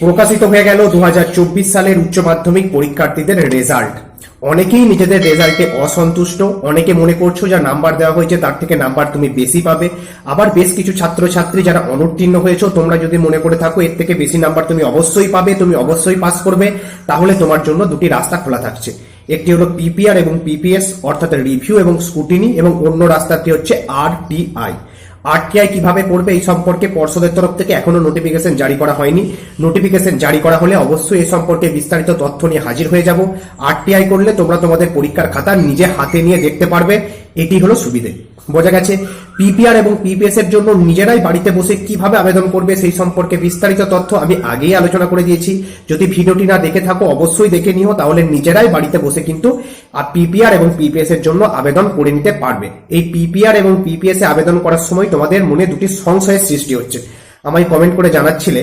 প্রকাশিত হয়ে গেল দু হাজার চব্বিশ সালের উচ্চ মাধ্যমিক পরীক্ষার্থীদের রেজাল্ট। অনেকেই নিজেদের রেজাল্টে অসন্তুষ্ট, অনেকে মনে করছ যা নাম্বার দেওয়া হয়েছে তার থেকে নাম্বার তুমি বেশি পাবে। আবার বেশ কিছু ছাত্রছাত্রী যারা অনুত্তীর্ণ হয়েছো, তোমরা যদি মনে করে থাকো এর থেকে বেশি নাম্বার তুমি অবশ্যই পাবে, তুমি অবশ্যই পাস করবে, তাহলে তোমার জন্য দুটি রাস্তা খোলা থাকছে। একটি হলো পিপিআর এবং পিপিএস, অর্থাৎ রিভিউ এবং স্কুটিনি এবং অন্য রাস্তাটি হচ্ছে আরটিআই। আরটিআই কীভাবে করবে এই সম্পর্কে পর্ষদের তরফ থেকে এখনও নোটিফিকেশন জারি করা হয়নি। নোটিফিকেশন জারি করা হলে অবশ্যই এই সম্পর্কে বিস্তারিত তথ্য নিয়ে হাজির হয়ে যাব। আরটিআই করলে তোমরা তোমাদের পরীক্ষার খাতা নিজে হাতে নিয়ে দেখতে পারবে। এটি হলো সুবিধে। বোঝা গেছে পিপিআর এবং পিপিএস এর জন্য নিজেরাই বাড়িতে বসে কীভাবে আবেদন করবে সেই সম্পর্কে বিস্তারিত তথ্য আমি আগেই আলোচনা করে দিয়েছি। যদি ভিডিওটি না দেখে থাকো, অবশ্যই দেখে নিও, তাহলে নিজেরাই বাড়িতে বসে কিন্তু আর পিপিআর এবং পিপিএস এর জন্য আবেদন করে নিতে পারবে। এই পিপিআর এবং পিপিএস এ আবেদন করার সময় তোমাদের মনে দুটি সংশয়ের সৃষ্টি হচ্ছে। আমায় কমেন্ট করে জানাচ্ছিলে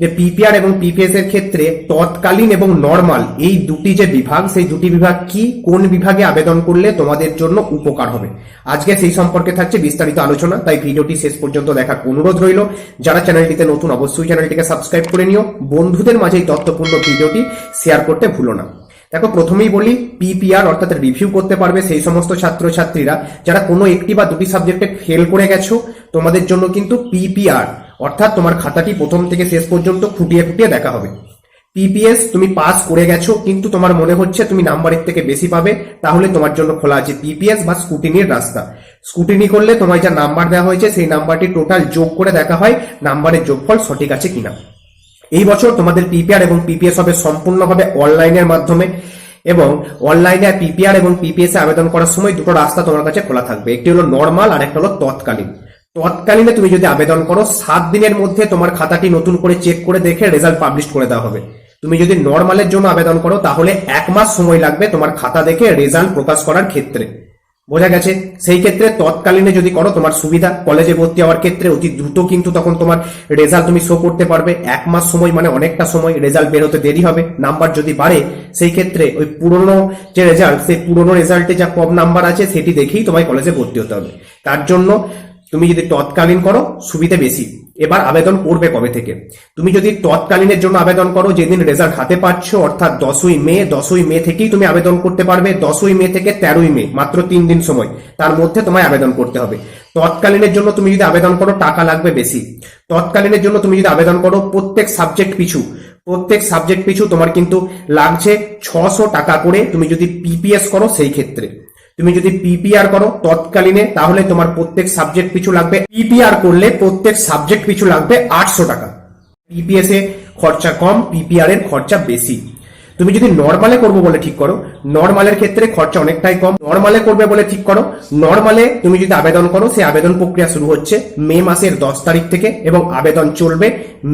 যে পিপিআর এবং পিপিএস এর ক্ষেত্রে তৎকালীন এবং নর্মাল এই দুটি যে বিভাগ, সেই দুটি বিভাগ কি, কোন বিভাগে আবেদন করলে তোমাদের জন্য উপকার হবে? আজকে সেই সম্পর্কে থাকছে বিস্তারিত আলোচনা, তাই ভিডিওটি শেষ পর্যন্ত দেখার অনুরোধ রইল। যারা চ্যানেলটিতে নতুন, অবশ্যই চ্যানেলটিকে সাবস্ক্রাইব করে নিও। বন্ধুদের মাঝে এই তথ্যপূর্ণ ভিডিওটি শেয়ার করতে ভুলো না। দেখো, প্রথমেই বলি পিপিআর অর্থাৎ রিভিউ করতে পারবে সেই সমস্ত ছাত্রছাত্রীরা। যারা কোনো একটি বা দুটি সাবজেক্টে ফেল করে গেছো, তোমাদের জন্য কিন্তু পিপিআর অর্থাৎ তোমার খাতাটি প্রথম থেকে শেষ পর্যন্ত খুঁটিয়ে খুঁটিয়ে দেখা হবে। পিপিএস তুমি পাস করে গেছো, কিন্তু তোমার মনে হচ্ছে তুমি নাম্বারের থেকে বেশি পাবে, তাহলে তোমার জন্য খোলা আছে পিপিএস বা স্কুটিনির রাস্তা। স্কুটিনি করলে তোমার যা নাম্বার দেওয়া হয়েছে, সেই নাম্বারটি টোটাল যোগ করে দেখা হয় নাম্বারের যোগফল সঠিক আছে কিনা। এই বছর তোমাদের পিপিআর এবং পিপিএস হবে সম্পূর্ণভাবে অনলাইনের মাধ্যমে, এবং অনলাইনে পিপিআর এবং পিপিএস এ আবেদন করার সময় দুটো রাস্তা তোমার কাছে খোলা থাকবে। একটি হলো নর্মাল আর একটা হলো তৎকালীন। তৎকালীনে তুমি যদি আবেদন করো, সাত দিনের মধ্যে তোমার খাতাটি নতুন করে চেক করে দেখে রেজাল্ট পাবলিশ করে দেওয়া হবে। তুমি যদি নর্মালের জন্য আবেদন করো, তাহলে এক মাস সময় লাগবে তোমার খাতা দেখে রেজাল্ট প্রকাশ করার ক্ষেত্রে। বোঝা গেছে? সেই ক্ষেত্রে তৎকালীনে যদি করো, তোমার সুবিধা কলেজে ভর্তি হওয়ার ক্ষেত্রে অতি দ্রুত কিন্তু তখন তোমার রেজাল্ট তুমি শো করতে পারবে। এক মাস সময় মানে অনেকটা সময় রেজাল্ট বের হতে দেরি হবে নাম্বার যদি বাড়ে, সেই ক্ষেত্রে ওই পুরনো যে রেজাল্ট সেই পুরনো রেজাল্টে যা কম নাম্বার আছে, সেটি দেখেই তোমায় কলেজে ভর্তি হতে হবে। তার জন্য তুমি যদি তৎকালীন করো, সুবিধে বেশি। এবার আবেদন করবে কবে থেকে? তুমি যদি তৎকালীনের জন্য আবেদন করো, যেদিন রেজাল্ট হাতে পাচ্ছ, অর্থাৎ দশই মে দশই মে থেকেই তুমি আবেদন করতে পারবে, দশই মে থেকে তেরোই মে, মাত্র তিন দিন সময়। তার মধ্যে তোমায় আবেদন করতে হবে। তৎকালীনের জন্য তুমি যদি আবেদন করো, টাকা লাগবে বেশি। তৎকালীনের জন্য তুমি যদি আবেদন করো, প্রত্যেক সাবজেক্ট পিছু। প্রত্যেক সাবজেক্ট পিছু তোমার কিন্তু লাগছে ছশো টাকা করে তুমি যদি পিপিএস করো সেই ক্ষেত্রে। তুমি যদি পিপিআর করো তৎকালীনে, তাহলে তোমার প্রত্যেক সাবজেক্ট পিছু লাগবে পিপিআর করলে প্রত্যেক সাবজেক্ট পিছু লাগবে আটশো টাকা। পিপিএস এ খরচা কম পিপিআর এর খরচা বেশি। তুমি যদি নর্মালে করব বলে ঠিক করো নর্মালের ক্ষেত্রে খরচা অনেকটাই কম। নর্মালে করবে বলে ঠিক করো নর্মালে তুমি যদি আবেদন করো, সেই আবেদন প্রক্রিয়া শুরু হচ্ছে মে মাসের দশ তারিখ থেকে এবং আবেদন চলবে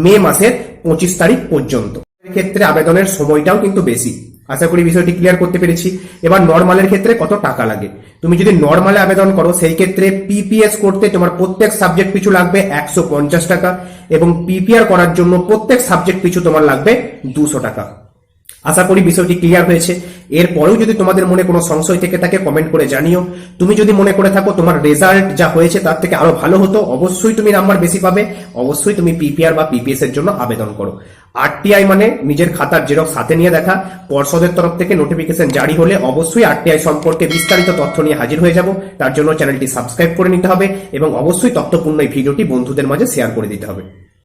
মে মাসের পঁচিশ তারিখ পর্যন্ত। ক্ষেত্রে আবেদনের সময়টাও কিন্তু বেশি। আশা করি বিষয়টি ক্লিয়ার করতে পেরেছি। এবার নর্মালের ক্ষেত্রে কত টাকা লাগে? তুমি যদি নর্মালে আবেদন করো, সেই ক্ষেত্রে পিপিএস করতে তোমার প্রত্যেক সাবজেক্ট পিছু লাগবে একশো পঞ্চাশ টাকা এবং পিপিআর করার জন্য প্রত্যেক সাবজেক্ট পিছু তোমার লাগবে দুশো টাকা। আশা করি বিষয়টি ক্লিয়ার হয়েছে। এরপরেও যদি তোমাদের মনে কোনো সংশয় থেকে থাকে কমেন্ট করে জানিও। তুমি যদি মনে করে থাকো তোমার রেজাল্ট যা হয়েছে তার থেকে আরও ভালো হতো, অবশ্যই তুমি নাম্বার বেশি পাবে। অবশ্যই তুমি পিপিআর বা পিপিএস এর জন্য আবেদন করো। আরটিআই মানে নিজের খাতার জেরক্স সাথে নিয়ে দেখা। পর্ষদের তরফ থেকে নোটিফিকেশন জারি হলে অবশ্যই আরটিআই সম্পর্কে বিস্তারিত তথ্য নিয়ে হাজির হয়ে যাব। তার জন্য চ্যানেলটি সাবস্ক্রাইব করে নিতে হবে এবং অবশ্যই তথ্যপূর্ণ এই ভিডিওটি বন্ধুদের মাঝে শেয়ার করে দিতে হবে।